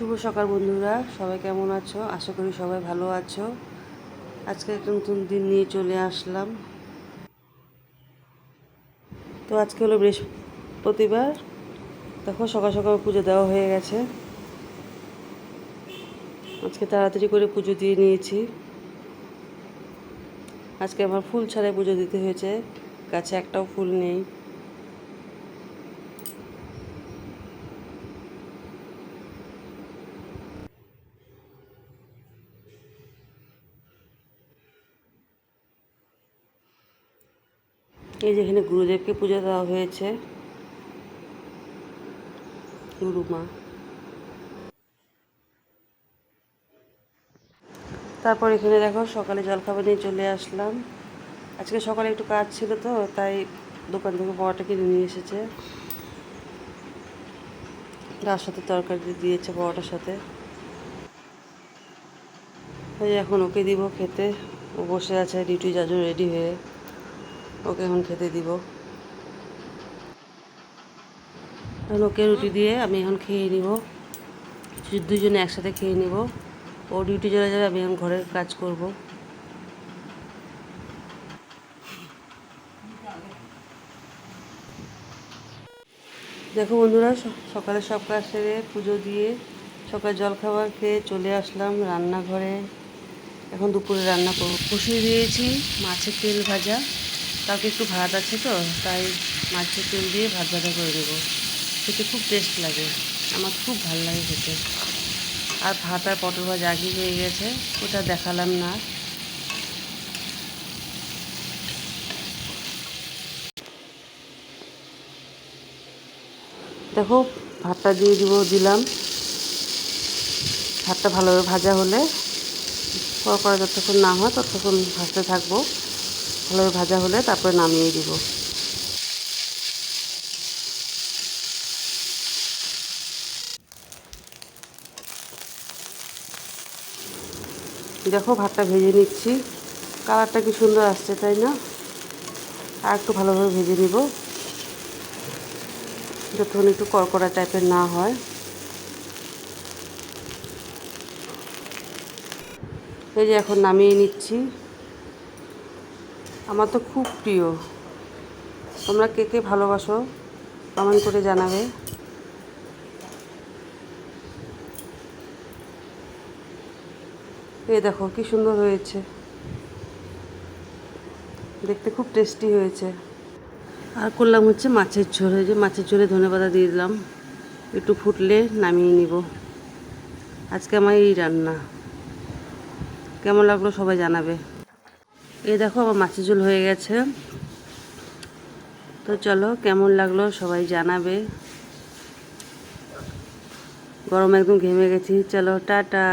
শুভ সকাল বন্ধুরা, সবাই কেমন আছো? আশা করি সবাই ভালো আছো। আজকে একটা নতুন দিন নিয়ে চলে আসলাম। তো আজকে হলো বৃহস্পতিবার। দেখো, সকাল সকাল পুজো দেওয়া হয়ে গেছে। আজকে তাড়াতাড়ি করে পুজো দিয়ে নিয়েছি। আজকে আমার ফুল ছাড়াই পুজো দিতে হয়েছে। গাছে একটাও ফুল নেই। এই যেখানে গুরুদেবকে পুজো দেওয়া হয়েছে। গুরুমা। তারপর এখানে দেখো সকালে জলখাবার নিয়ে চলে আসলাম। আজকে সকালে একটু কাজ ছিল তো, তাই দোকান থেকে পরোটা কিনে নিয়ে এসেছে। তার সাথে তরকারি দিয়েছে পরোটার সাথে। এখন ওকে দিব খেতে। ও বসে আছে ডিউটি যার রেডি হয়ে ওকে এখন খেতে দিব। এখন ওকে রুটি দিয়ে আমি এখন খেয়ে নিব। দুজনে একসাথে খেয়ে নিব। ও ডিউটি চলে যাবে, আমি এখন ঘরের কাজ করব। দেখো বন্ধুরা সকালে সব কাজ সেরে পুজো দিয়ে সকাল জলখাবার খেয়ে চলে আসলাম রান্নাঘরে। এখন দুপুরে রান্না করব। বসিয়ে দিয়েছি মাছের তেল ভাজা। কালকে একটু ভাত আছে তো, তাই মাছের তেল দিয়ে ভাত ভাজা করে দেবো খেতে খুব টেস্ট লাগে, আমার খুব ভালো লাগে খেতে। আর ভাত আর পটল ভাজা আগে হয়ে গেছে, ওটা দেখালাম না। দেখো, ভাতটা দিয়ে দিব, দিলাম। ভাতটা ভালোভাবে ভাজা হলে করা যতক্ষণ না হয় ততক্ষণ ভাজতে থাকব। ভালোভাবে ভাজা হলে তারপরে নামিয়ে দিব। দেখো ভাতটা ভেজে নিচ্ছি। কালারটা কি সুন্দর আসছে, তাই না? আর একটু ভালোভাবে ভেজে নিব। যতক্ষণ একটু কড়কড়া টাইপের না হয়। এই যে এখন নামিয়ে নিচ্ছি। আমার তো খুব প্রিয়। তোমরা কে কে ভালোবাসো কমেন্ট করে জানাবে। এই দেখো কি সুন্দর হয়েছে। দেখতে খুব টেস্টি হয়েছে। আর করলাম হচ্ছে মাছের ঝোল। যে মাছের ঝোলে ধনে পাতা দিয়ে দিলাম। একটু ফুটলে নামিয়ে নিব। আজকে আমার এই রান্না। কেমন লাগল সবাই জানাবে। এই দেখো আমার মাছের ঝোল হয়ে গেছে। তো চলো, কেমন লাগল সবাই জানাবে। গরম একদম ঘেমে গেছি। চলো, টাটা।